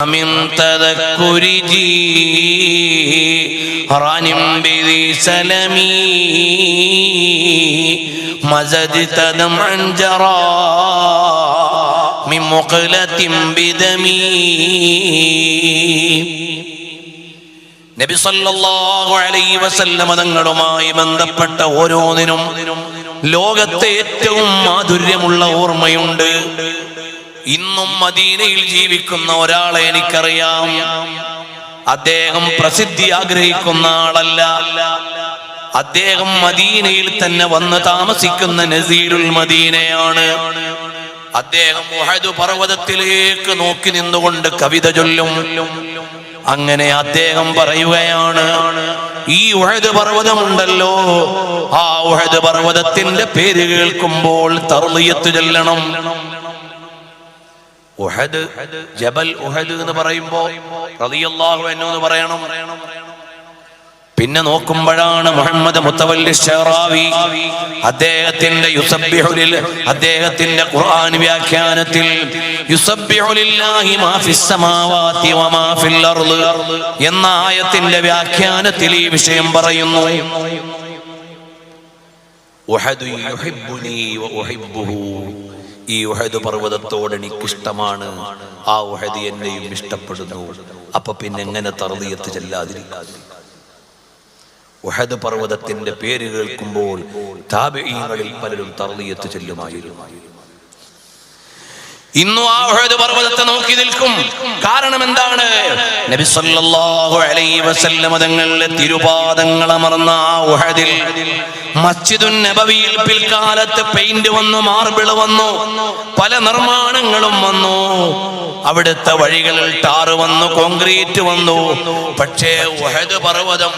من تذكر جيران بذي سلمي مزجت دمعا جرى من مقلة بدمي നബി സല്ലല്ലാഹു അലൈഹി വസല്ലമ തങ്ങളുമായി ബന്ധപ്പെട്ട ഓരോന്നിനും ലോകത്തെ ഏറ്റവും മാധുര്യമുള്ള ഓർമ്മയുണ്ട് ഇന്നും മദീനയിൽ ജീവിക്കുന്ന ഒരാളെ എനിക്കറിയാം. അദ്ദേഹം പ്രസിദ്ധി ആഗ്രഹിക്കുന്ന ആളല്ല. അദ്ദേഹം മദീനയിൽ തന്നെ വന്ന് താമസിക്കുന്ന നസീരുൽ മദീനയാണ്. അദ്ദേഹം ഉഹദ് പർവതത്തിലേക്ക് നോക്കി നിന്നുകൊണ്ട് കവിത ചൊല്ലും. അങ്ങനെ അദ്ദേഹം പറയുകയാണ് ഈ ഉഹദ് പർവതമുണ്ടല്ലോ. ആ ഉഹദ് പർവതത്തിന്റെ പേര് കേൾക്കുമ്പോൾ തർലിയത്ത് ചൊല്ലണം. ഉഹദ് ജബൽ ഉഹദ് എന്ന് പറയുമ്പോ റളിയല്ലാഹു അൻഹു എന്ന് പറയണം. പിന്നെ നോക്കുമ്പോഴാണ് മുഹമ്മദ് മുത്തവല്ലി ഷെറാവി അദ്ദേഹത്തിന്റെ യുസബ്ബിഹുലിൽ അദ്ദേഹത്തിന്റെ ഖുർആൻ വ്യാഖ്യാനത്തിൽ യുസബ്ബിഹുലില്ലാഹി മാ ഫിസ് സമാവാതി ഫിൽ അർൾ എന്ന ആയത്തിന്റെ വ്യാഖ്യാനത്തിൽ ഈ വിഷയം പറയുന്നു. ഉഹദ് യുഹിബ്ബുനി വ ഉഹിബ്ബുഹു. ഈ ഉഹദ് പർവതത്തോട് എനിക്കിഷ്ടമാണ്. ആ ഉഹദ് എന്നെയും ഇഷ്ടപ്പെടുന്നു. അപ്പൊ പിന്നെ എങ്ങനെ തറുതിയത്ത് ചെല്ലാതിരിക്കാതെ ഉഹദ് പർവതത്തിന്റെ പേര് കേൾക്കുമ്പോൾ താബിഈങ്ങളിൽ പലരും തറുതിയത്ത് ചെല്ലുമായിരുന്നു. ഇന്നും ആ ഉഹദ് പർവതത്തെ നോക്കി നിൽക്കും. കാരണം എന്താണ്? നബി സല്ലല്ലാഹു അലൈഹി വസല്ലമ തങ്ങളുടെ തിരുപാദങ്ങൾ അമർന്ന ആ ഉഹദിൽ മസ്ജിദുൻ നബവിയിൽ പിൽക്കാലത്ത് പെയിന്റ് വന്നു മാർബിൾ വന്നു പല നിർമ്മാണങ്ങളും വന്നു. അവിടുത്തെ വഴികളിൽ ടാറ് വന്നു കോൺക്രീറ്റ് വന്നു. പക്ഷേ ഉഹദ് പർവതം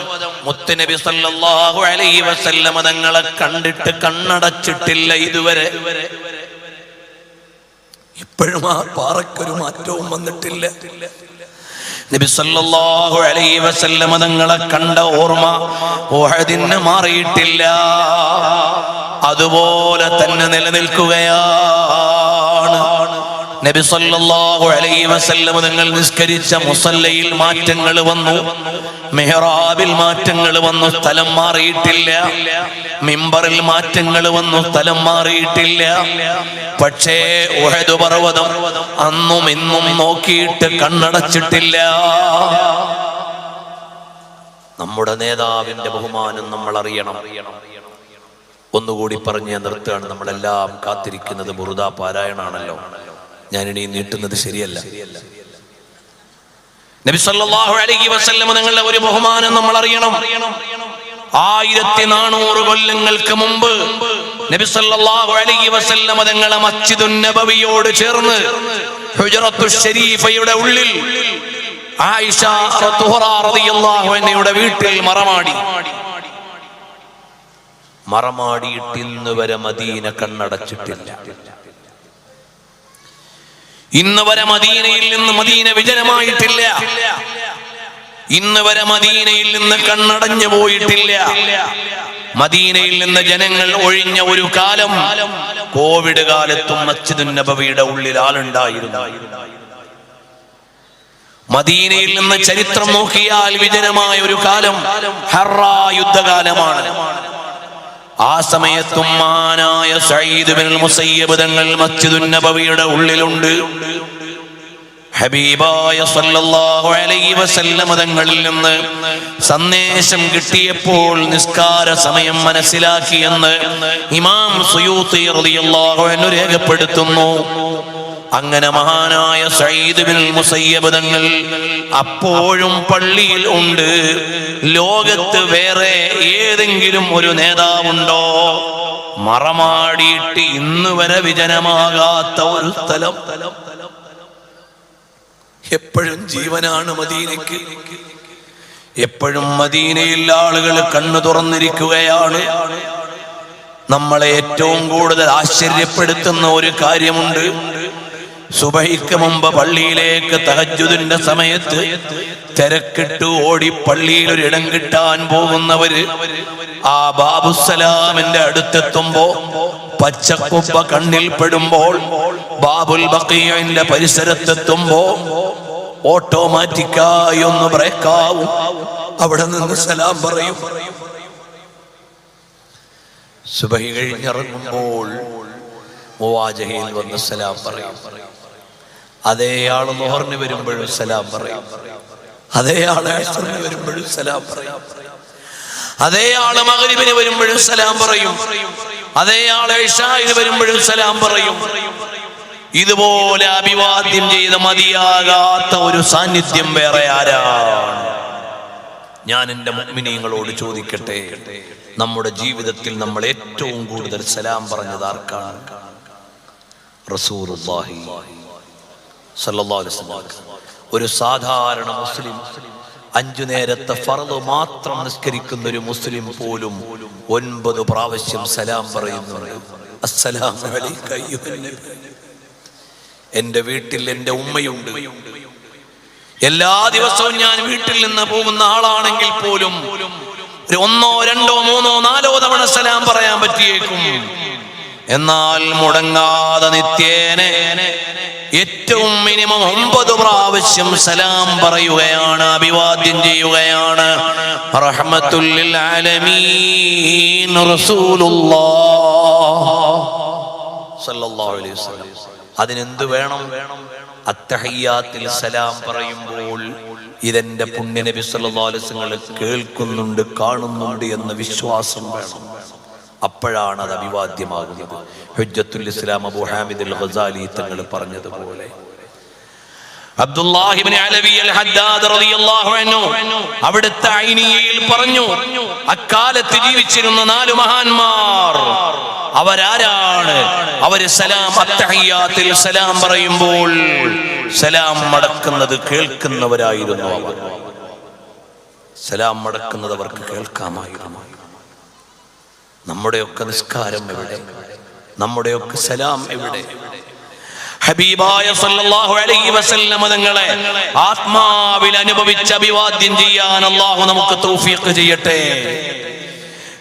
മുത്തുനബി സല്ലല്ലാഹു അലൈഹി വസല്ലമ തങ്ങളെ കണ്ടിട്ട് കണ്ണടച്ചിട്ടില്ല ഇതുവരെ. ഇപ്പോഴും ആ പാറക്കൊരു മാറ്റവും വന്നിട്ടില്ല. നബി സല്ലല്ലാഹു അലൈഹി വസല്ലമ തങ്ങളെ കണ്ട ഓർമ്മ ഓഹദിന് മാറിയിട്ടില്ല. അതുപോലെ തന്നെ നിലനിൽക്കുകയാണ് നബി സല്ലല്ലാഹു അലൈഹി വസല്ലം തങ്ങൾ നിസ്കരിച്ച മുസല്ലയിൽ മാറ്റങ്ങൾ വന്നു. മെഹ്റാബിൽ മാറ്റങ്ങൾ വന്നു. സ്ഥലം മാറിയിട്ടില്ല. മിമ്പറിൽ മാറ്റങ്ങൾ വന്നു. സ്ഥലം മാറിയിട്ടില്ല. പക്ഷേ ഉഹദ് പർവതം അന്നും ഇന്നും നോക്കിയിട്ട് കണ്ണടച്ചിട്ടില്ല. നമ്മുടെ നേതാവിന്റെ ബഹുമാനം നമ്മൾ അറിയണം. ഒന്നുകൂടി പറഞ്ഞ് നിർത്തുകയാണ് നമ്മളെല്ലാം കാത്തിരിക്കുന്നത്. ബുറുദ പാരായണാണല്ലോ. ഞാനിനി നീട്ടുന്നത് ശരിയല്ല. നിങ്ങളുടെ ഒരു ബഹുമാനം നമ്മൾ അറിയണം. ആയിരത്തി നാനൂറ് കൊല്ലങ്ങൾക്ക് മുമ്പ് നബി സല്ലല്ലാഹു അലൈഹി വസല്ലം തങ്ങളെ മസ്ജിദു നബവിയോട് ചേർന്ന് ഉള്ളിൽ ആയിഷ വീട്ടിൽ മറമാടി. മറമാടിയിട്ട് ഇന്ന് വരെ മദീന കണ്ണടച്ചിട്ടില്ല. ഇന്ന് വരെ മദീനയിൽ നിന്ന് മദീന വിജനമായിട്ടില്ല. ഇന്ന് വരെ മദീനയിൽ നിന്ന് കണ്ണടഞ്ഞു പോയിട്ടില്ല. മദീനയിൽ നിന്ന് ജനങ്ങൾ ഒഴിഞ്ഞ ഒരു കാലം കോവിഡ് കാലത്തും മസ്ജിദുൻ നബവിയുടെ ഉള്ളിൽ ആളുണ്ടായിരുന്നു. മദീനയിൽ നിന്ന് ചരിത്രം നോക്കിയാൽ വിജനമായ ഒരു കാലം ഹറ യുദ്ധകാലമാണ്. ആ സമയത്തും മാനായ സയ്യിദ് ബിൻ മുസയ്യബ് തങ്ങൾ മസ്ജിദുൻ നബവിയുടെ ഉള്ളിലുണ്ട്. ഹബീബായ സല്ലല്ലാഹു അലൈഹി വസല്ലമ തങ്ങളിൽ നിന്ന് സന്ദേശം കിട്ടിയപ്പോൾ നിസ്കാര സമയം മനസ്സിലാക്കിയെന്ന് ഇമാം സുയൂത്തി റളിയല്ലാഹു അൻഹു രേഖപ്പെടുത്തുന്നു. അങ്ങനെ മഹാനായ സയ്യിദ് ബിൻ മുസയ്യബ് തങ്ങൾ അപ്പോഴും പള്ളിയിൽ ഉണ്ട്. ലോകത്ത് വേറെ ഏതെങ്കിലും ഒരു നേതാവുണ്ടോ? മറമാടിയിട്ട് ഇന്ന് വരെ വിജനമാകാത്ത ഒരു സ്ഥലം. എപ്പോഴും ജീവനാണ് മദീനയ്ക്ക്. എപ്പോഴും മദീനയിൽ ആളുകൾ കണ്ണു തുറന്നിരിക്കുകയാണ്. നമ്മളെ ഏറ്റവും കൂടുതൽ ആശ്ചര്യപ്പെടുത്തുന്ന ഒരു കാര്യമുണ്ട്. സുബഹിക്ക് മുമ്പ് പള്ളിയിലേക്ക് തഹജുദിന്റെ സമയത്ത് തിരക്കിട്ട് ഓടി പള്ളിയിൽ ഒരു ഇടം കിട്ടാൻ പോകുന്നവര് ആ ബാബുസലാമിന്റെ അടുത്തെത്തുമ്പോ പച്ചക്കുപ്പ കണ്ണിൽ പെടുമ്പോൾ ബാബുൽ ബക്കീന്റെ പരിസരത്തെത്തുമ്പോ ഓട്ടോമാറ്റിക്കായി ഒന്ന് ബ്രേക്കാവും. അവിടെ നിന്ന് സലാം പറയും. സുബഹി കഴിഞ്ഞിറങ്ങുമ്പോൾ മുവാജഹയിൽ വന്ന് സലാം പറയും. അതേ ആൾ മോഹറിന് വരുമ്പോഴും സലാം പറയും. അതേ ആൾ വരുമ്പോഴും സലാം പറയും. അതേ ആൾ മകരിബിന് വരുമ്പോഴും സലാം പറയും. അതേ ആൾ ഇഷായിന് വരുമ്പോഴും സലാം പറയും. ഇതുപോലെ അഭിവാദ്യം ചെയ്ത മതിയാകാത്ത ഒരു സാന്നിധ്യം വേറെ ആരാണ്? ഞാൻ എന്റെ മുഗ്മിനീങ്ങളോട് ചോദിക്കട്ടെ നമ്മുടെ ജീവിതത്തിൽ നമ്മൾ ഏറ്റവും കൂടുതൽ സലാം പറഞ്ഞത് ആർക്കാണ്? ഒരു സാധാരണ മുസ്ലിം അഞ്ചു നേരത്തെ ഫറദ് മാത്രം നിസ്കരിക്കുന്ന ഒരു മുസ്ലിം പോലും ഒൻപത് പ്രാവശ്യം സലാം പറയുന്നു. എന്റെ വീട്ടിൽ എന്റെ ഉമ്മയുണ്ട്. എല്ലാ ദിവസവും ഞാൻ വീട്ടിൽ നിന്ന് പോകുന്ന ആളാണെങ്കിൽ പോലും ഒന്നോ രണ്ടോ മൂന്നോ നാലോ തവണ സലാം പറയാൻ പറ്റിയേക്കും. എന്നാൽ മുടങ്ങാതെ നിത്യേനെ ഏറ്റവും മിനിമം ഒമ്പത് പ്രാവശ്യം സലാം പറയുകയാണ് അഭിവാദ്യം ചെയ്യുകയാണ്. ആലമീൻ അതിനെന്ത് വേണം? അത്തഹയ്യാത്തിൽ സലാം പറയുമ്പോൾ ഇതെന്റെ പുണ്യനബി സല്ലല്ലാഹു അലൈഹി വസല്ലം കേൾക്കുന്നുണ്ട് കാണുന്നുണ്ട് എന്ന വിശ്വാസം വേണം. അപ്പോഴാണ് അത് അഭിവാദ്യമാകുന്നത്. ഹുജ്ജത്തുൽ ഇസ്ലാം അബു ഹാമിദ് അൽ ഖസാലി തങ്ങൾ പറഞ്ഞതുപോലെ. അവിടുത്തെ ഐനിയയിൽ പറഞ്ഞു അക്കാലത്ത് ജീവിച്ചിരുന്ന നാല് മഹാന്മാർ അവരാരാണ്? അവർ സലാം അത്തഹയ്യാത്തിൽ സലാം പറയുമ്പോൾ സലാം മടക്കുന്നത് കേൾക്കുന്നവരായിരുന്നു അവർ. സലാം മടക്കുന്നത് അവർക്ക് കേൾക്കാമായിരുന്നു. നമ്മുടെയൊക്കെ നിസ്കാരം എവിടെ? നമ്മുടെയൊക്കെ സലാം എവിടെ? ഹബീബായ സല്ലല്ലാഹു അലൈഹി വസല്ലമ തങ്ങളെ ആത്മാവിൽ അനുഭവിച്ച് അഭിവാദ്യം ചെയ്യാൻ അല്ലാഹു നമുക്ക് തൗഫീഖ് ചെയ്യട്ടെ.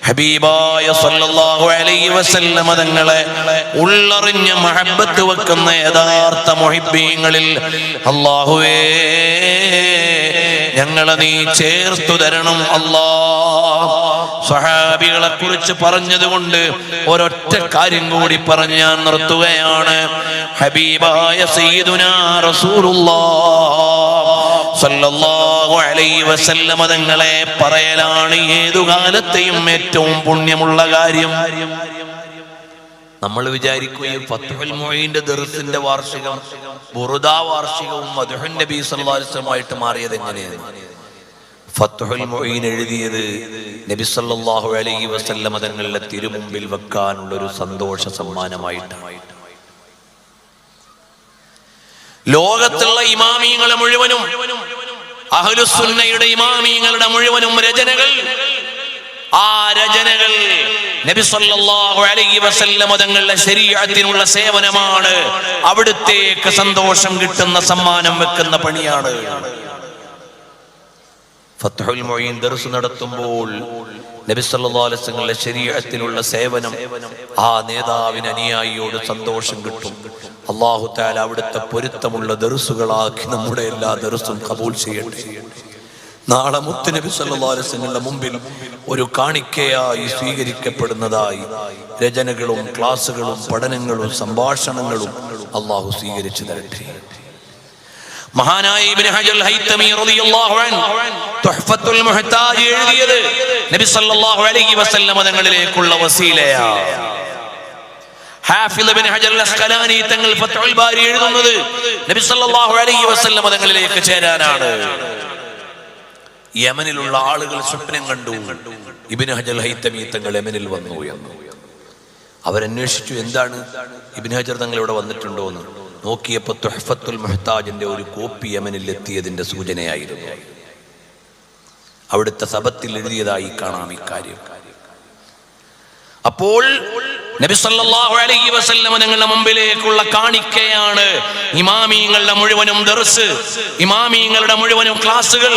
ഹബീബായ സല്ലല്ലാഹു അലൈഹി വസല്ലമ തങ്ങളെ ഉള്ളറിഞ്ഞ് മഹബത്ത് വെക്കുന്ന യഥാർത്ഥ മുഹിബ്ബീങ്ങളിൽ അല്ലാഹുവേ ഞങ്ങളെ നീ ചേർത്തു തരണം അല്ലാ സഹാബികളെ കുറിച്ച് പറഞ്ഞതുകൊണ്ട് ഒരൊറ്റ കാര്യം കൂടി പറഞ്ഞ് ഞാൻ നിർത്തുകയാണ്. ഹബീബായ സയ്യിദുനാ വസല്ലമ തങ്ങളെ പറയലാണ് ഏതു കാലത്തെയും ഏറ്റവും പുണ്യമുള്ള കാര്യം. നമ്മൾ വിചാരിക്കുകയും ഫത്തുഹുൽ മൊയ്ന്റെ ദർസിന്റെ വാർഷികം ബുറുദ വാർഷികവും മധുഹൻ നബി സല്ലാസ്ലമായിട്ട് മാറിയത് എങ്ങനെയാണ് ഫത്തുഹുൽ മൊയ്ൻ എഴുതിയത് നബി സല്ലല്ലാഹു അലൈഹി വസല്ലമ തങ്ങളുടെ തിരുമുമ്പിൽ വെക്കാനുള്ള ഒരു സന്തോഷ സമ്മാനമായിട്ട് ലോകത്തുള്ള ഇമാമിയങ്ങളെ മുഴുവനും അഹലുസുന്നയുടെ ഇമാമിയങ്ങളുടെ മുഴുവനും രചനകൾ ആ രചനകൾ നബി സല്ലല്ലാഹു അലൈഹി വസല്ലമ തങ്ങളുടെ ശരീഅത്തിനുള്ള സേവനമാണ്. അവിടുത്തേക്ക് സന്തോഷം കിട്ടുന്ന സമ്മാനം വെക്കുന്ന പണിയാണ്. ഫത്ഹുൽ മൊയ്ൻ ദർസ് നടത്തുമ്പോൾ നബി വസല്ലമയുടെ ശരീഅത്തിനുള്ള സേവനം ആ നേതാവിന് അനുയായിയോട് സന്തോഷം കിട്ടും. അള്ളാഹു താല അവിടുത്തെ പൊരുത്തമുള്ള ദർസുകളാക്കി നമ്മുടെ എല്ലാ ദർസും കബൂൽ ചെയ്യട്ടെ. നാളെ സല്ലല്ലാഹു അലൈഹി വസല്ലമയുടെ മുമ്പിൽ ഒരു കാണിക്കയായി സ്വീകരിക്കപ്പെടുന്നതായി രചനകളും ക്ലാസുകളും പഠനങ്ങളും സംഭാഷണങ്ങളും അള്ളാഹു സ്വീകരിച്ചു തരട്ടെ. മഹാനായ ഇബ്നു ഹജൽ ഹൈതമി റളിയല്ലാഹു അൻഹു തുഹ്ഫത്തുൽ മുഹ്താജ് എഴുതിയത് നബി സല്ലല്ലാഹു അലൈഹി വസല്ലമ തങ്ങളിലേക്കുള്ള വസീലയാണ് ഹാഫിദ് ഇബ്നു ഹജർ അസ്ഖലാനി തങ്ങൾ ഫത്ഹുൽ ബാരി എഴുതുന്നത് നബി സല്ലല്ലാഹു അലൈഹി വസല്ലമ തങ്ങളിലേക്ക് ചേരാനാണ്. യമനിലുള്ള ആളുകൾ സ്വപ്നം കണ്ടു. ഇബ്നു ഹജൽ ഹൈത്തമി തങ്ങൾ യമനിൽ വന്നു എന്ന്. അവരന്വേഷിച്ചു എന്താണ്? ഇബ്നു ഹജർ തങ്ങൾ ഇവിടെ വന്നിട്ടുണ്ടോ എന്ന് നോക്കിയപ്പോ തുഹഫത്തുൽ മെഹ്താജിന്റെ ഒരു കോപ്പി യമനിൽ എത്തിയതിന്റെ സൂചനയായിരുന്നു. അവിടുത്തെ സബത്തിൽ എഴുതിയതായി കാണാം ഇക്കാര്യം. അപ്പോൾ നബി സല്ലല്ലാഹു അലൈഹി വസല്ലമ മുമ്പിലേക്കുള്ള കാണിക്കയാണ് ഇമാമിങ്ങളുടെ മുഴുവനും ദർസ് ഇമാമിങ്ങളുടെ മുഴുവനും ക്ലാസുകൾ